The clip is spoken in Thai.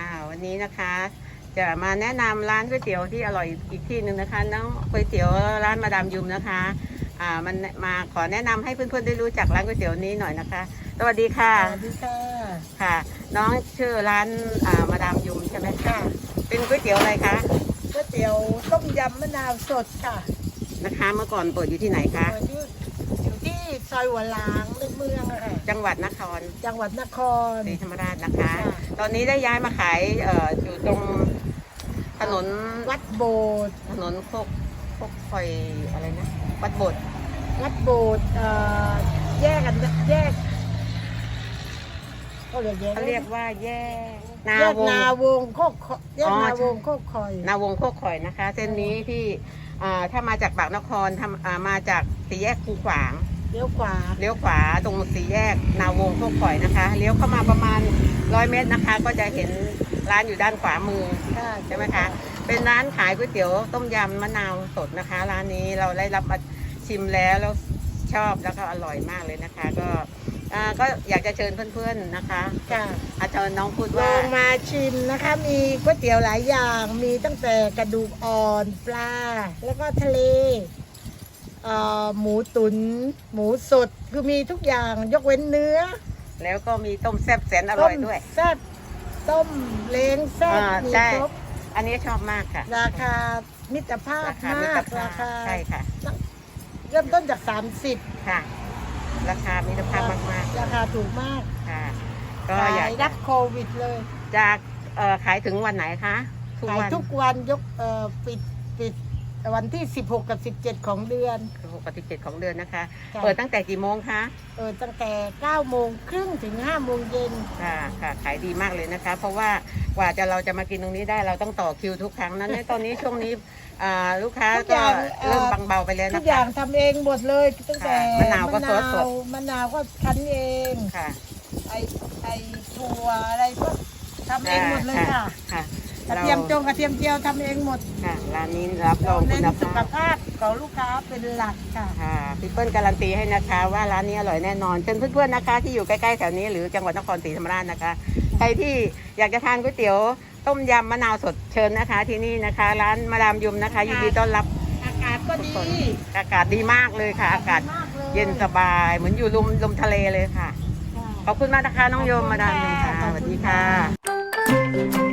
อ่าวันนี้นะคะ จะมาแนะนำร้านก๋วยเตี๋ยวที่อร่อยอีกที่หนึ่งนะคะน้องก๋วยเตี๋ยวร้านมาดามยุมนะคะอ่ามันมาขอแนะนำให้เพื่อนๆได้รู้จักร้านก๋วยเตี๋ยวนี้หน่อยนะคะ สวัสดีค่ะสวัสดีค่ะค่ะ น้องชื่อร้านอ่ามาดามยุมใช่ไหมคะเป็นก๋วยเตี๋ยวอะไรคะก๋วยเตี๋ยวต้มยำมะนาวสดค่ะนะคะ เมื่อก่อนเปิดอยู่ที่ไหนคะเปิดอยู่อยู่ที่ซ อยหัวหลางในเมืองอะค่ะจังหวัดนครจังหวัดนคร ศรีธรรมราชนะคะ ค่ะ ตอนนี้ได้ย้ายมาขายเอ่ออยู่ตรงถนนวัดโบสถ์ถนนโคกโคกคอยอะไรนะวัดโบดวัดโบสถ์เอ่อแยกกันแยกเขาเรียกแยกเขาเรียกว่าแยกนาแยกวง นาวงโคกคอแยกอ๋อ นาใช่วงโคกคอย นาวงโคกคอยนะคะ เส้นนี้ที่อ่าถ้ามาจากปากนครทำอ่ามาจากสี่แยกคูขวาง เลี้ยวขวาเลี้ยวขวาตรงสี่แยก นาวงโคกคอยนะคะ เลี้ยวเข้ามาประมาณร้อยเมตรนะคะ ก็จะเห็นร้านอยู่ด้านขวามือค่ะใช่ไหมคะ เป็นร้านขายก๋วยเตี๋ยวต้มยำมะนาวสดนะคะ ร้านนี้เราได้รับมาชิมแล้วแล้วชอบแล้วก็อร่อยมากเลยนะคะ ก็อ่าก็อยากจะเชิญเพื่อนๆนะคะค่ะ อาจารย์น้องพูดลว่างมาชิมนะคะ มีก๋วยเตี๋ยวหลายอย่าง มีตั้งแต่กระดูกอ่อนปลา แล้วก็ทะเลเอ่อ หมูตุนหมูสดคือมีทุกอย่างยกเว้นเนื้อ แล้วก็มีต้มแซ่บแสนอร่อยด้วยต้มแซ่บต้มเล้งแซ่บอ่ามีใช่ ครบอันนี้ชอบมากค่ะ ราคามิตรภาพราคามิมาตรกภาราพคาใช่ค่ะ เริ่มต้นจาก 30 ค่ะ ราคามิตรภาพมากราคาถูกมากๆค่ะ ก็อขายยากรับโควิดเลย จะเอ่อขายถึงวันไหนคะทุกขายวันทุกวันยกเอ่อปิดปิด วันที่ 16 กับ 17 ของเดือนคือหกกับสิบเจ็ดของเดือนนะคะค่ะเปิดตั้งแต่กี่โมงคะ เออตั้งแต่9โมงครึ่งถึง5โมงเย็น ค่ะค่ะขายดีมากเลยนะคะ เพราะว่ากว่าจะเราจะมากินตรงนี้ได้เราต้องต่อคิวทุกครั้งนั้นตอนนี้ช่วงนี้อ่าลูกค้าทุกอก็ย่างเอ่อ เริ่มบางเบาไปแล้วทุนะกอย่าคะงทำเองหมดเลยตั้งแต่ค่ะมะนาวก็สดสดมะนาวก็คั้นเอง ค่ะไอไอถั่วอะไรก็ทำเองหมดเลยค่ะ ค่ะกระเทียม จงกระเทียมเจียวทำเองหมดค่ะร้านนี้รับรองเน้คุนณสุขภาพภาพของลูกค้าเป็นหลักค่ะ ค่ะพี่เปิ้ลการันตีให้นะคะ ว่าร้านนี้อร่อยแน่นอนเชิญเพื่อนๆนะคะ ที่อยู่ใกล้ๆแถวนี้หรือจังหวัดนครศรีธรรมราชนะคะ ใครที่อยากจะทานก๋วยเตี๋ยวต้มยำมะนาวสดเชิญนะคะ ที่นี่นะคะ ร้านมาดามยุมนะคะยินดีต้อนรับอากาศก็ดีอากาศดีมากเลยค่ะ อากาศมากเลยเย็นสบาย เหมือนอยู่ลมลมทะเลเลยค่ะ ค่ะ ขอบคุณมากนะคะน้องโยมมาดามยุมค่ะขอบคุณค่ะสวัสดีค่ะ